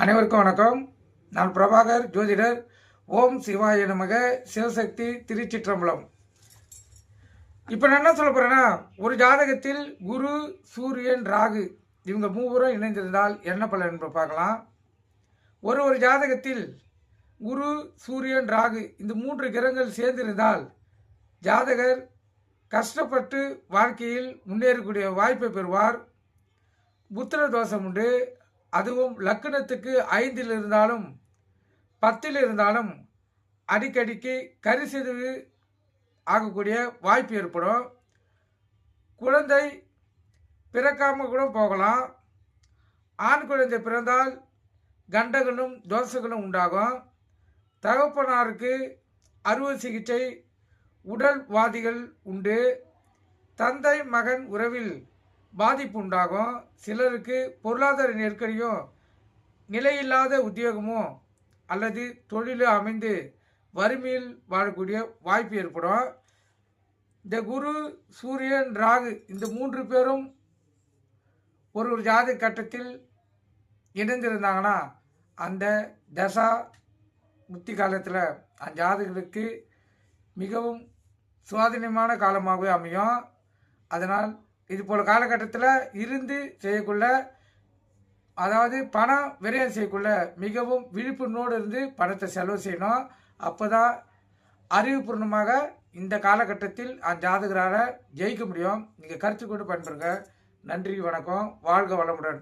அனைவருக்கும் வணக்கம். நான் பிரபாகர் ஜோதிடர். ஓம் சிவாய நமக. சிவசக்தி திருச்சிற்றம்பலம். இப்போ நான் என்ன சொல்ல போகிறேன்னா ஒரு ஜாதகத்தில் குரு சூரியன் ராகு இவங்க மூவரும் இணைந்திருந்தால் என்ன பலன் என்று பார்க்கலாம். ஒரு ஒரு ஜாதகத்தில் குரு சூரியன் ராகு இந்த மூன்று கிரகங்கள் சேர்ந்திருந்தால் ஜாதகர் கஷ்டப்பட்டு வாழ்க்கையில் முன்னேறக்கூடிய வாய்ப்பை பெறுவார். புத்திர தோஷம் உண்டு. அதுவும் லக்கணத்துக்கு ஐந்தில் இருந்தாலும் பத்தில் இருந்தாலும் அடிக்கடிக்கு கரிசிதைவு ஆகக்கூடிய வாய்ப்பு ஏற்படும். குழந்தை பிறக்காமல் கூட போகலாம். ஆண் குழந்தை பிறந்தால் கண்டங்களும் தோசைகளும் உண்டாகும். தகப்பனாருக்கு அறுவை சிகிச்சை உடல்வாதிகள் உண்டு. தந்தை மகன் உறவில் பாதிப்பு உண்டாகும். சிலருக்கு பொருளாதார நெருக்கடியும் நிலையில்லாத உத்தியோகமோ அல்லது தொழிலோ அமைந்து வறுமையில் வாழக்கூடிய வாய்ப்பு ஏற்படும். இந்த குரு சூரியன் ராகு இந்த மூன்று பேரும் ஒரு ஒரு ஜாதி கட்டத்தில் இணைந்திருந்தாங்கன்னா அந்த தசா முத்தி காலத்தில் அந்த ஜாதகர்களுக்கு மிகவும் சுவாதீனமான காலமாகவே அமையும். அதனால் இது போல் காலகட்டத்தில் இருந்து செய்யக்குள்ள அதாவது பணம் விரயம் செய்யக்குள்ள மிகவும் விழிப்புணோடு இருந்து பணத்தை செலவு செய்யணும். அப்போ தான் அறிவுபூர்ணமாக இந்த காலகட்டத்தில் அந்த ஜாதகரால் ஜெயிக்க முடியும். நீங்கள் கருத்து கொண்டு பயன்பெறுங்க. நன்றி வணக்கம். வாழ்க வளமுடன்.